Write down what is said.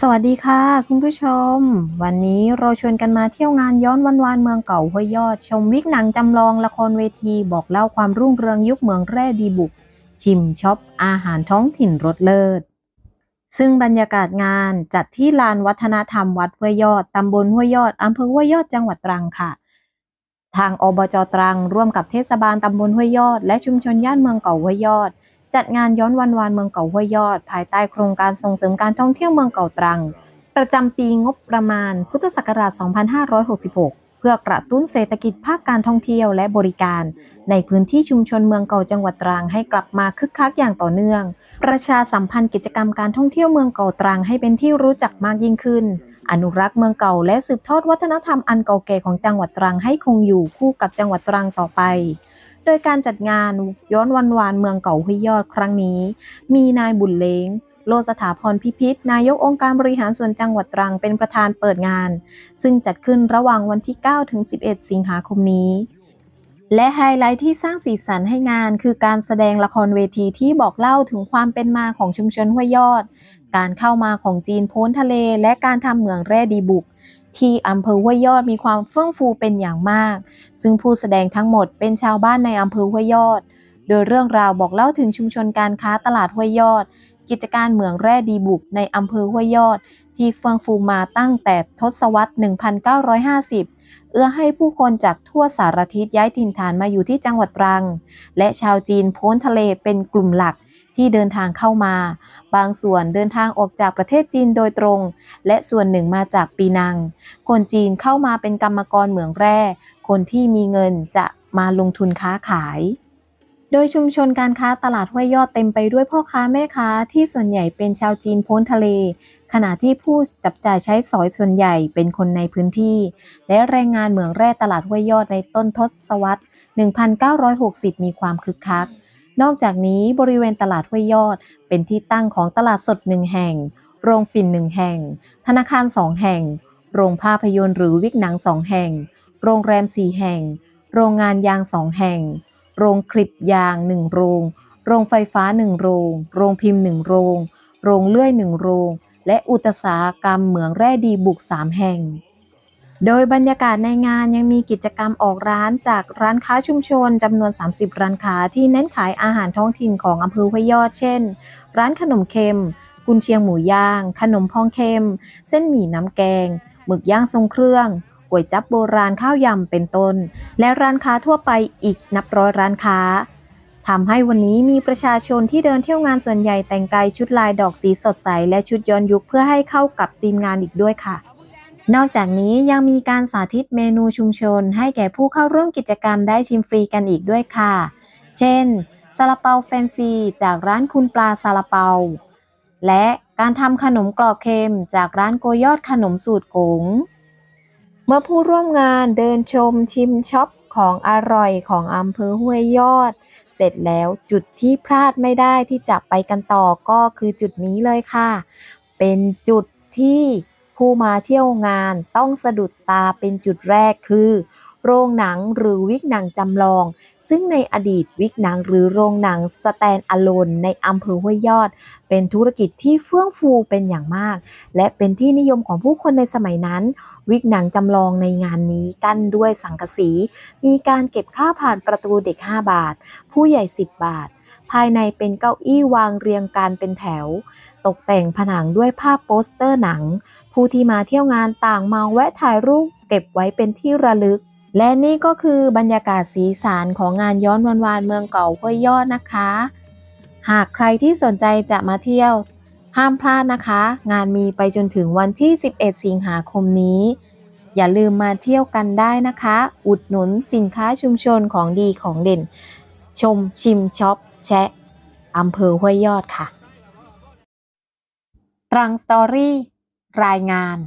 สวัสดีค่ะ คุณผู้ชม วันนี้เราชวนกันมาเที่ยวงานย้อนวันวานเมืองเก่าห้วยยอด ชมวิกหนังจำลองละครเวทีบอกเล่าความรุ่งเรืองยุคเมืองแร่ดีบุก ชิมช็อป อาหารท้องถิ่นรสเลิศ ซึ่งบรรยากาศงานจัดที่ลานวัฒนธรรมวัดห้วยยอดตำบลห้วยยอดอำเภอห้วยยอดจังหวัดตรังค่ะ ทางอบจตรังร่วมกับเทศบาลตำบลห้วยยอด และชุมชนย่านเมืองเก่าห้วยยอด จัดงานย้อนวันวานเมืองเก่าห้วยยอด ภายใต้โครงการส่งเสริมการท่องเที่ยวเมืองเก่าตรัง ประจำปีงบประมาณพุทธศักราช 2566 เพื่อกระตุ้นเศรษฐกิจภาคการท่องเที่ยวและบริการ ในพื้นที่ชุมชนเมืองเก่าจังหวัดตรังให้กลับมาคึกคักอย่างต่อเนื่อง ประชาสัมพันธ์กิจกรรมการท่องเที่ยวเมืองเก่าตรังให้เป็นที่รู้จักมากยิ่งขึ้น อนุรักษ์เมืองเก่าและสืบทอดวัฒนธรรมอันเก่าแก่ของจังหวัดตรังให้คงอยู่คู่กับจังหวัดตรังต่อไป โดยการจัดงานย้อนวันวานเมืองเก่าห้วยยอดครั้งนี้ มีนายบุญเล้งโลสถาพรพิพิธ นายกองค์การบริหารส่วนจังหวัดตรังเป็นประธานเปิดงาน ซึ่งจัดขึ้นระหว่างวันที่ 9 ถึง 11 สิงหาคมนี้ และไฮไลท์ที่สร้างสีสันให้งานคือการแสดงละครเวทีที่บอกเล่าถึงความเป็นมาของชุมชนห้วยยอด การเข้ามาของจีนโพ้นทะเล และการทำเหมืองแร่ดีบุก ที่อำเภอห้วยยอดมีความเฟื่องฟูเป็นอย่างมาก ซึ่งผู้แสดงทั้งหมดเป็นชาวบ้านในอำเภอห้วยยอด โดยเรื่องราวบอกเล่าถึงชุมชนการค้าตลาดห้วยยอด กิจการเหมืองแร่ดีบุกในอำเภอห้วยยอด ที่เฟื่องฟูมาตั้งแต่ทศวรรษ 1950เอื้อให้ผู้คนจากทั่วสารทิศย้ายถิ่นฐานมาอยู่ที่จังหวัดตรัง และชาวจีนพ้นทะเลเป็นกลุ่มหลัก ที่เดินทางเข้ามา บางส่วนเดินทางออกจากประเทศจีนโดยตรง และส่วนหนึ่งมาจากปีนัง คนจีนเข้ามาเป็นกรรมกรเหมืองแร่ คนที่มีเงินจะมาลงทุนค้าขาย โดยชุมชนการค้าตลาดห้วยยอดเต็มไปด้วยพ่อค้าแม่ค้าที่ส่วนใหญ่เป็นชาวจีนพ้นทะเล ขณะที่ผู้จับจ่ายใช้สอยส่วนใหญ่เป็นคนในพื้นที่ และแรงงานเหมืองแร่ตลาดห้วยยอดในต้นทศวรรษ 1960 มีความคึกคัก นอกจากนี้บริเวณตลาดห้วยยอด เป็นที่ตั้งของตลาดสดหนึ่งแห่ง โรงฝิ่นหนึ่งแห่ง ธนาคารสองแห่ง โรงภาพยนตร์หรือวิกหนังสองแห่ง โรงแรมสี่แห่ง โรงงานยางสองแห่ง โรงคลิปยางหนึ่งโรง โรงไฟฟ้าหนึ่งโรง โรงพิมพ์หนึ่งโรง โรงเลื่อยหนึ่งโรง และอุตสาหกรรมเหมืองแร่ดีบุกสามแห่ง โดยบรรยากาศในงานยังมีกิจกรรมออกร้านจากร้านค้าชุมชนจำนวน 30 ร้านค้าที่เน้นขายอาหารท้องถิ่นของอำเภอห้วยยอด เช่น ร้านขนมเค็ม กุนเชียงหมูย่าง ขนมพองเค็ม เส้นหมี่น้ำแกง หมึกย่างทรงเครื่องก๋วยจั๊บโบราณข้าวยำเป็นต้น และร้านค้าทั่วไปอีกนับร้อยร้านค้าทำให้วันนี้มีประชาชนที่เดินเที่ยวงานส่วนใหญ่แต่งกายชุดลายดอกสีสดใส และชุดย้อนยุคเพื่อให้เข้ากับธีมงานอีกด้วยค่ะ นอกจากนี้ยังมีการสาธิตเมนูชุมชน ให้แก่ผู้เข้าร่วมกิจกรรมได้ชิมฟรีกันอีกด้วยค่ะ เช่นซาลาเปาแฟนซี จากร้านคุณปลาซาลาเปา และการทำขนมกรอบเค็ม จากร้านโกยอดขนมสูตรกงเมื่อผู้ร่วมงานเดินชมชิมช็อปของอร่อยของอำเภอห้วยยอด เสร็จแล้วจุดที่พลาดไม่ได้ที่จะไปกันต่อก็คือจุดนี้เลยค่ะ เป็นจุดที่ ผู้มาเที่ยวงานต้องสะดุดตาเป็นจุดแรกคือ โรงหนังหรือวิกหนังจำลอง ซึ่งในอดีตวิกหนังหรือโรงหนังสแตนอะโลนในอำเภอห้วยยอด เป็นธุรกิจที่เฟื่องฟูเป็นอย่างมาก และเป็นที่นิยมของผู้คนในสมัยนั้น วิกหนังจำลองในงานนี้กั้นด้วยสังกะสี มีการเก็บค่าผ่านประตูเด็ก 5 บาท ผู้ใหญ่ 10 บาท ภายในเป็นเก้าอี้วางเรียงกันเป็นแถว ตกแต่งผนังด้วยภาพโปสเตอร์หนัง ผู้ที่มาเที่ยวงานต่างมาแวะถ่ายรูปเก็บไว้เป็นที่ระลึก และนี่ก็คือบรรยากาศสีสันของงานย้อนวันวานเมืองเก่าห้วยยอดนะคะ หากใครที่สนใจจะมาเที่ยว ห้ามพลาดนะคะ งานมีไปจนถึงวันที่ 11 สิงหาคมนี้ อย่าลืมมาเที่ยวกันได้นะคะ อุดหนุนสินค้าชุมชนของดีของเด่น ชมชิมช็อปแชะอำเภอห้วยยอดค่ะ ตรังสตอรี่ รายงาน